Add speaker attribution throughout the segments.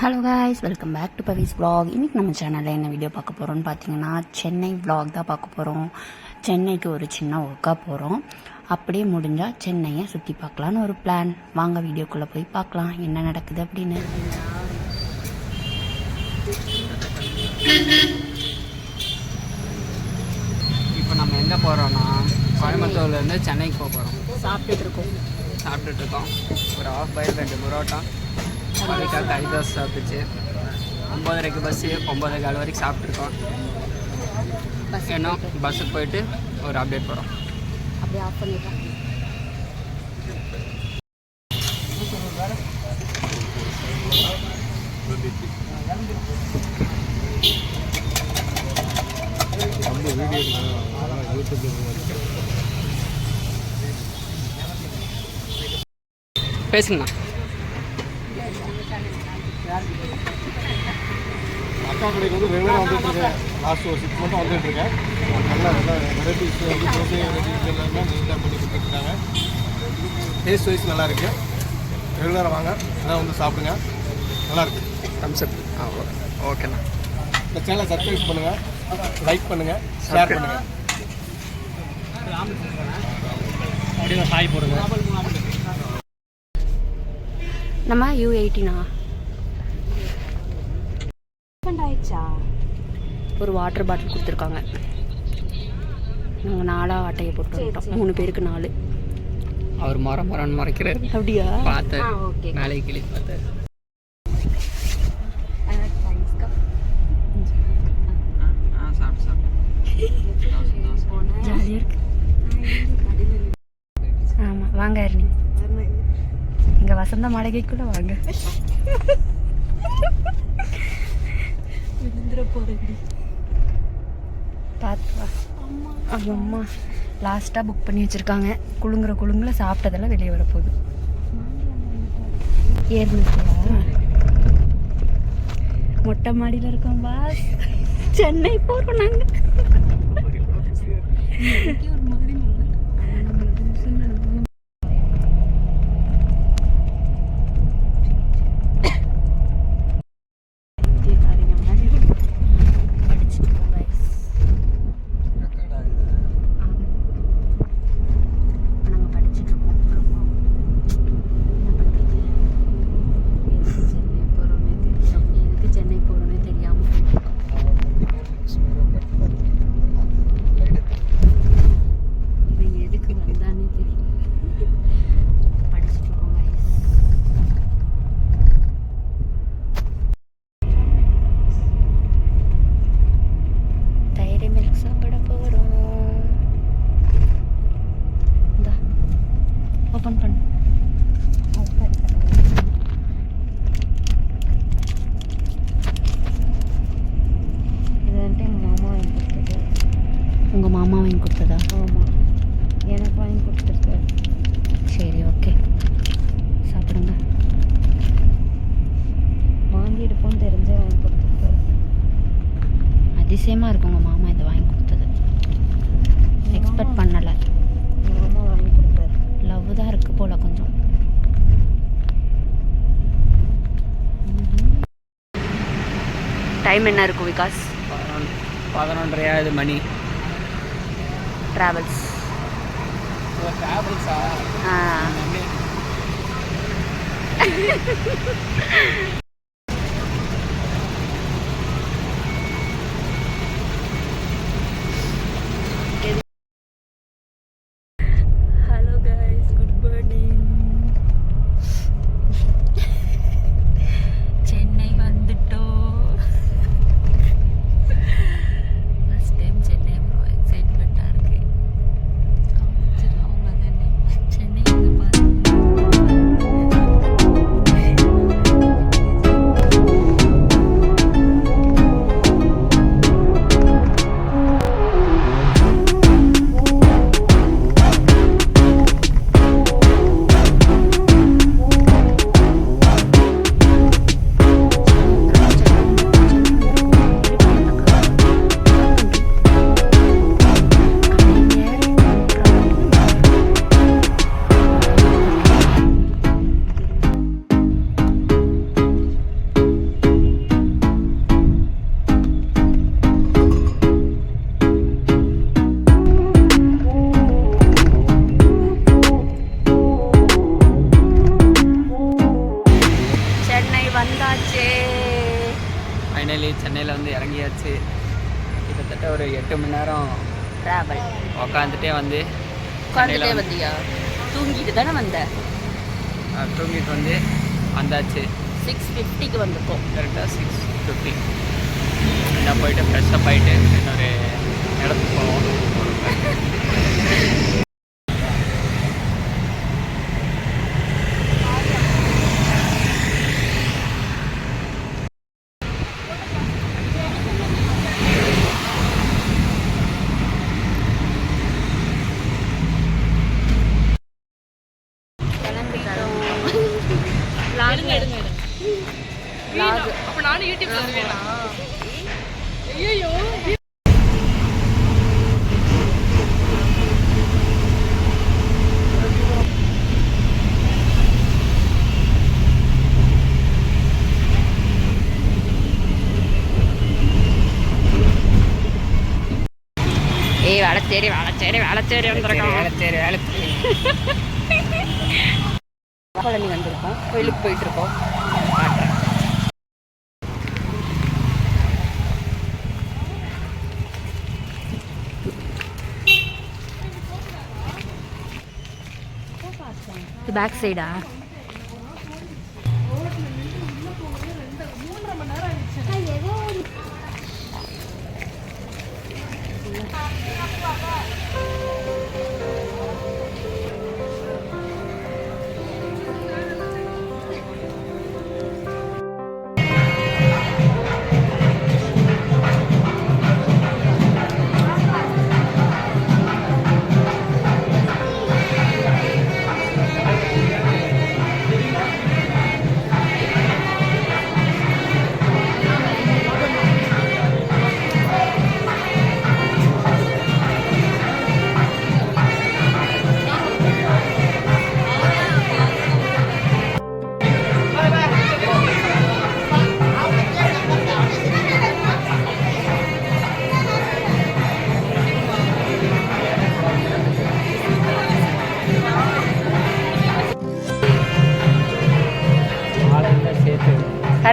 Speaker 1: Hello guys welcome back to Pavi's vlog. இன்றைக்கி நம்ம சேனலில் என்ன வீடியோ பார்க்க போகிறோம்னு பார்த்தீங்கன்னா சென்னை vlog தான் பார்க்க போகிறோம் சென்னைக்கு ஒரு சின்ன ஒர்க்காக போகிறோம் அப்படியே முடிஞ்சால் சென்னையை சுற்றி பார்க்கலான்னு ஒரு பிளான் வாங்க வீடியோக்குள்ளே போய் பார்க்கலாம் என்ன நடக்குது அப்படின்னு.
Speaker 2: இப்போ நம்ம எங்கே போகிறோம்னா கோயம்புத்தூர்லேருந்து சென்னைக்கு போக போகிறோம்
Speaker 1: சாப்பிட்டுட்டு இருக்கோம்.
Speaker 2: சாப்பிட்டுட்டு இருக்கோம். ஒரு ஆஃப் பை ரெண்டு பரோட்டா. அதுக்காக கறி தோசை சாப்பிட்டுச்சு. ஒம்பதரைக்கு பஸ்ஸு ஒம்பது கால் வரைக்கும் சாப்பிட்ருக்கோம் இன்னும் பஸ்ஸுக்கு போயிட்டு? ஒரு அப்டேட் போகிறோம்
Speaker 1: அப்படியே ஆஃப் பண்ணிட்டோம்.
Speaker 2: பேசுங்கண்ணா.
Speaker 3: அக்கா கடைக்கு வந்து ரெகுலராக வந்துட்டு இருக்கேன். லாஸ்ட் ஒரு சிக்ஸ் மந்த்தாக வந்துட்டு இருக்கேன். நல்லா நல்லா வெரைட்டிஸ் வந்து தோசை வெரைட்டிஸ் எல்லாமே நீட்டாக பண்ணி கொடுத்துருக்காங்க. டேஸ்ட் வைஸ் நல்லா இருக்கு. ரெகுலராக வாங்க. எல்லாம் வந்து சாப்பிடுங்க. நல்லா இருக்கு.
Speaker 2: தம்ஸ்அப் ஆ ஓகேண்ணா
Speaker 3: இந்த சேனலை சப்ஸ்கிரைப் பண்ணுங்க. லைக் பண்ணுங்க. ஷேர் பண்ணுங்க. அப்படியே ஹாய் போடுங்க.
Speaker 1: நம்ம யூ எயிட்டினா
Speaker 4: ஆயிடுச்சா?
Speaker 1: ஒரு வாட்டர் பாட்டில் கொடுத்துருக்காங்க. நாங்கள் நாலாக ஆட்டையை போட்டு வந்துட்டோம். மூணு பேருக்கு நாலு.
Speaker 2: அவர் மரம் மரம்னு மறைக்கிறார்.
Speaker 1: அப்படியா?
Speaker 2: பார்த்தேன் மேலே கிளி பார்த்தேன்
Speaker 1: ஜாலியாக இருக்கு. ஆமாம் வாங்க அருணி. இங்கே வசந்த மாளிகைக்குள்ளே வாங்க. பார்த்து வா. ஐயோ அம்மா லாஸ்ட்டாக புக் பண்ணி வச்சுருக்காங்க. குளுங்குற குளுங்குல சாப்பிட்டதெல்லாம் வெளியே வரப்போகுது. ஏறினியா மொட்டை மாடியில் இருக்கோம் பாஸ் சென்னை போகிறோம் நாங்கள் ஓப்பன் பண்ணு
Speaker 4: இது வந்துட்டு எங்கள் மாமா வாங்கி கொடுத்தது.
Speaker 1: உங்கள் மாமா வாங்கி கொடுத்ததா?
Speaker 4: ஆமாம் எனக்கு வாங்கி கொடுத்துருக்காரு
Speaker 1: சரி ஓகே. சாப்பிடுங்க.
Speaker 4: வாங்கி இருப்போம்னு தெரிஞ்சே வாங்கி கொடுத்துருக்காரு
Speaker 1: அதிசயமாக இருக்கு உங்கள் மாமா இதை வாங்கி கொடுத்தது எக்ஸ்பெக்ட் பண்ணலை
Speaker 4: எங்கள் மாமா வாங்கி கொடுத்தாரு
Speaker 1: லவ் தான் இருக்குது போல கொஞ்சம் டைம் என்ன இருக்கும் விகாஸ்?
Speaker 2: பதினொன்று பதினொன்றரையாவது மணி.
Speaker 1: ட்ராவல்ஸ்
Speaker 2: டிராவல்ஸா
Speaker 1: ஆ. வந்தாச்சு. ஃபைனலி
Speaker 2: சென்னையில் வந்து இறங்கியாச்சு. கிட்டத்தட்ட ஒரு எட்டு மணி நேரம்
Speaker 1: ட்ராவல்
Speaker 2: உக்காந்துட்டே வந்து
Speaker 1: உட்காந்துட்டே வந்தியா? தூங்கிட்டு தானே வந்த?
Speaker 2: தூங்கிட்டு வந்து வந்தாச்சு.
Speaker 1: சிக்ஸ் ஃபிஃப்டிக்கு வந்திருக்கோம்.
Speaker 2: கரெக்டாக சிக்ஸ் ஃபிஃப்டி நான் போயிட்டு ஃப்ரெஷ்ஷப் ஆகிட்டு இன்னொரு இடத்துக்கு போவோம்.
Speaker 1: வேளச்சேரி வேளச்சேரி வந்திருக்கோம்
Speaker 2: வேலை வேலை
Speaker 1: பழனி வந்திருக்கோம். கோயிலுக்கு போயிட்டு இருக்கோம் காட்டுறேன் பேக் சைடா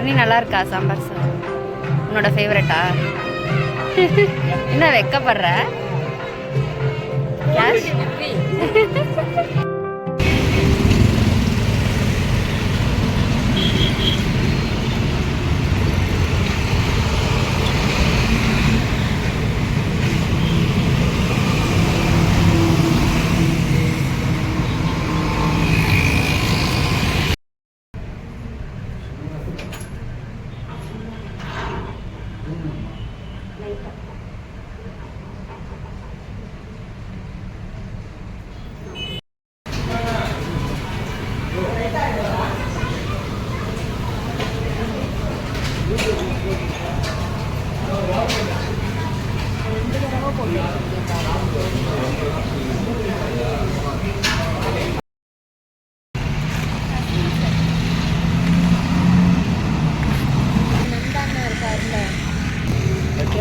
Speaker 1: சட்னி நல்லா இருக்கா சாம்பார் சார் உன்னோட ஃபேவரட்டா என்ன வெக்கப்படுற? கேஷ்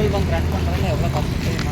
Speaker 1: ഇവൻ ഗ്രാൻഡ് പന്ത്രണ്ട് എവിടെ പത്ത്